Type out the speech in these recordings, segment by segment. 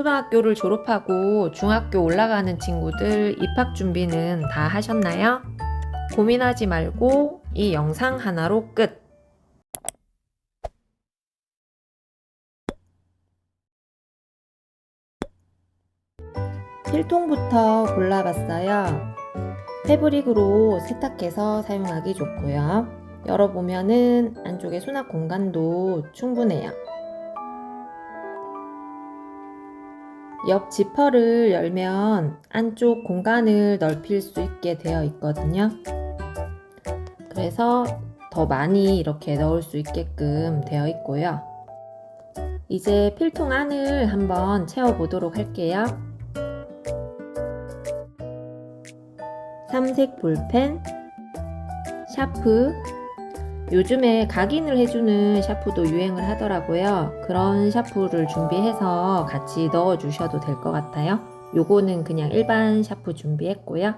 초등학교를 졸업하고 중학교 올라가는 친구들 입학 준비는 다 하셨나요? 고민하지 말고 이 영상 하나로 끝! 필통부터 골라봤어요. 패브릭으로 세탁해서 사용하기 좋고요. 열어보면은 안쪽에 수납 공간도 충분해요. 옆 지퍼를 열면 안쪽 공간을 넓힐 수 있게 되어 있거든요. 그래서 더 많이 이렇게 넣을 수 있게끔 되어 있고요. 이제 필통 안을 한번 채워 보도록 할게요. 삼색 볼펜, 샤프, 요즘에 각인을 해주는 샤프도 유행을 하더라고요. 그런 샤프를 준비해서 같이 넣어 주셔도 될 것 같아요. 요거는 그냥 일반 샤프 준비했고요.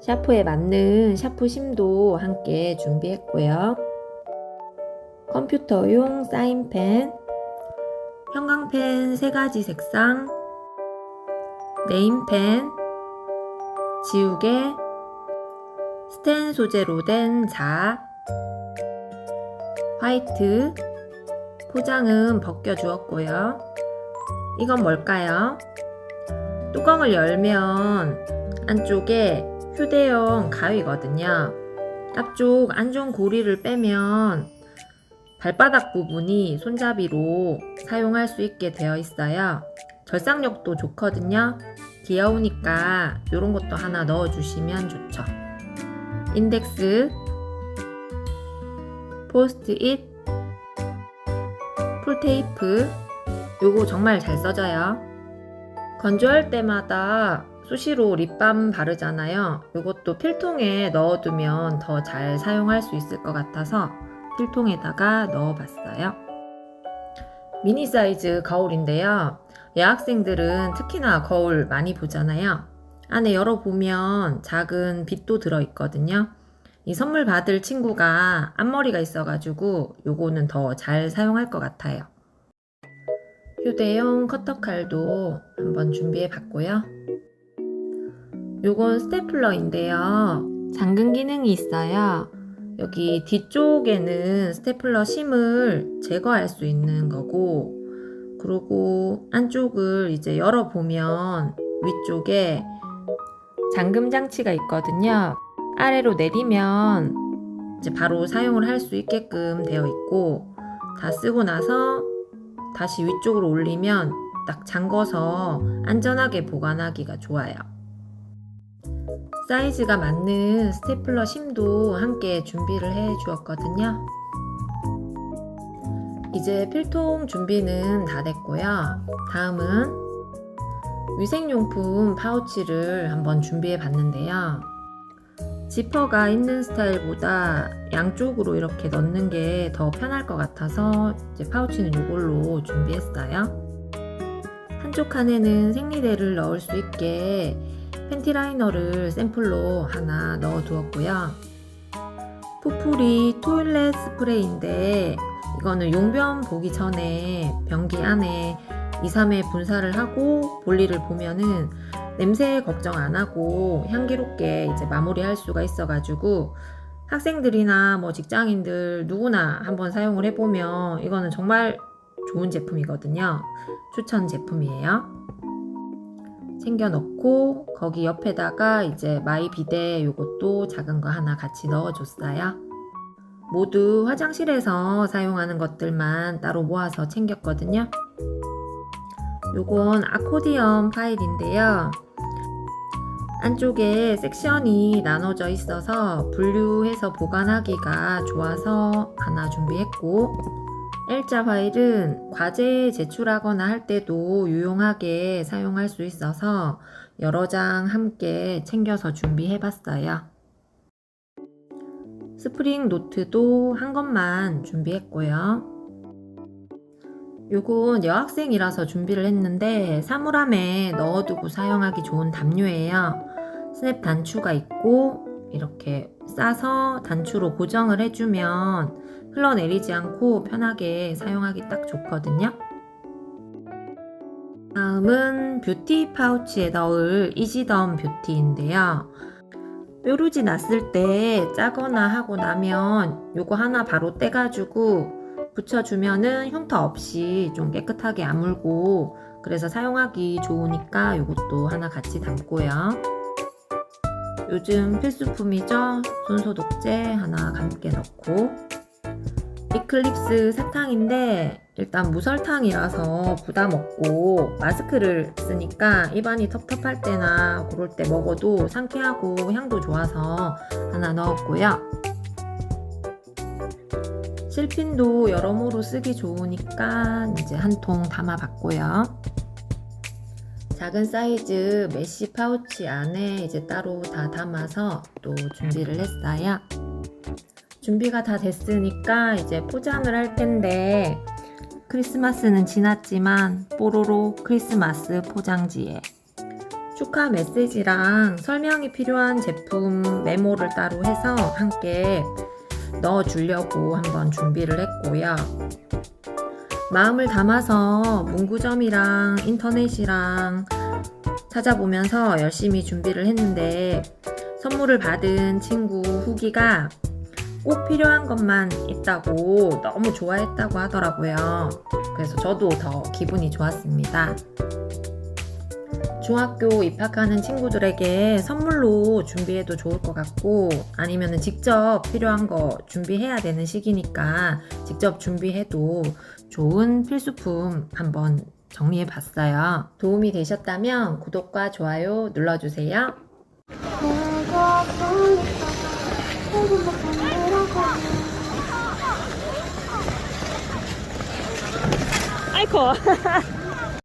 샤프에 맞는 샤프 심도 함께 준비했고요. 컴퓨터용 사인펜, 형광펜 3가지 색상, 네임펜, 지우개, 스텐 소재로 된 자, 화이트, 포장은 벗겨주었고요. 이건 뭘까요? 뚜껑을 열면 안쪽에 휴대용 가위거든요. 앞쪽 안전 고리를 빼면 발바닥 부분이 손잡이로 사용할 수 있게 되어 있어요. 절삭력도 좋거든요. 귀여우니까 이런 것도 하나 넣어주시면 좋죠. 인덱스, 포스트잇, 풀테이프, 요거 정말 잘 써져요. 건조할 때마다 수시로 립밤 바르잖아요. 요것도 필통에 넣어두면 더 잘 사용할 수 있을 것 같아서 필통에다가 넣어봤어요. 미니 사이즈 거울인데요. 여학생들은 특히나 거울 많이 보잖아요. 안에 열어보면 작은 빛도 들어있거든요. 이 선물 받을 친구가 앞머리가 있어가지고 요거는 더 잘 사용할 것 같아요. 휴대용 커터칼도 한번 준비해 봤고요. 요건 스테플러인데요. 잠금 기능이 있어요. 여기 뒤쪽에는 스테플러 심을 제거할 수 있는 거고, 그리고 안쪽을 이제 열어보면 위쪽에 잠금 장치가 있거든요. 아래로 내리면 이제 바로 사용을 할 수 있게끔 되어 있고, 다 쓰고 나서 다시 위쪽으로 올리면 딱 잠궈서 안전하게 보관하기가 좋아요. 사이즈가 맞는 스테플러 심도 함께 준비를 해 주었거든요. 이제 필통 준비는 다 됐고요. 다음은 위생용품 파우치를 한번 준비해 봤는데요. 지퍼가 있는 스타일보다 양쪽으로 이렇게 넣는 게 더 편할 것 같아서 이제 파우치는 이걸로 준비했어요. 한쪽 칸에는 생리대를 넣을 수 있게 팬티 라이너를 샘플로 하나 넣어 두었고요. 푸풀이 토일렛 스프레이인데 이거는 용변 보기 전에 변기 안에 2, 3회 분사를 하고 볼일을 보면은 냄새 걱정 안 하고 향기롭게 이제 마무리할 수가 있어가지고 학생들이나 뭐 직장인들 누구나 한번 사용을 해보면 이거는 정말 좋은 제품이거든요. 추천 제품이에요. 챙겨 넣고 거기 옆에다가 이제 마이 비데 요것도 작은 거 하나 같이 넣어줬어요. 모두 화장실에서 사용하는 것들만 따로 모아서 챙겼거든요. 요건 아코디언 파일인데요. 안쪽에 섹션이 나눠져 있어서 분류해서 보관하기가 좋아서 하나 준비했고 L자 파일은 과제 제출하거나 할 때도 유용하게 사용할 수 있어서 여러 장 함께 챙겨서 준비해 봤어요. 스프링 노트도 한 것만 준비했고요. 요건 여학생이라서 준비를 했는데 사물함에 넣어두고 사용하기 좋은 담요예요. 스냅 단추가 있고 이렇게 싸서 단추로 고정을 해주면 흘러내리지 않고 편하게 사용하기 딱 좋거든요. 다음은 뷰티 파우치에 넣을 이지덤 뷰티인데요. 뾰루지 났을 때 짜거나 하고 나면 요거 하나 바로 떼가지고 붙여주면은 흉터 없이 좀 깨끗하게 아물고 그래서 사용하기 좋으니까 요것도 하나 같이 담고요. 요즘 필수품이죠. 손소독제 하나 함께 넣고 이클립스 사탕인데 일단 무설탕이라서 부담 없고 마스크를 쓰니까 입안이 텁텁할 때나 그럴 때 먹어도 상쾌하고 향도 좋아서 하나 넣었고요. 실핀도 여러모로 쓰기 좋으니까 이제 한 통 담아봤고요. 작은 사이즈 메쉬 파우치 안에 이제 따로 다 담아서 또 준비를 했어요. 준비가 다 됐으니까 이제 포장을 할 텐데 크리스마스는 지났지만 뽀로로 크리스마스 포장지에 축하 메시지랑 설명이 필요한 제품 메모를 따로 해서 함께 넣어 주려고 한번 준비를 했고요. 마음을 담아서 문구점이랑 인터넷이랑 찾아보면서 열심히 준비를 했는데 선물을 받은 친구 후기가 꼭 필요한 것만 있다고 너무 좋아했다고 하더라고요. 그래서 저도 더 기분이 좋았습니다. 중학교 입학하는 친구들에게 선물로 준비해도 좋을 것 같고 아니면 직접 필요한 거 준비해야 되는 시기니까 직접 준비해도 좋은 필수품 한번 정리해 봤어요. 도움이 되셨다면 구독과 좋아요 눌러주세요. 아이코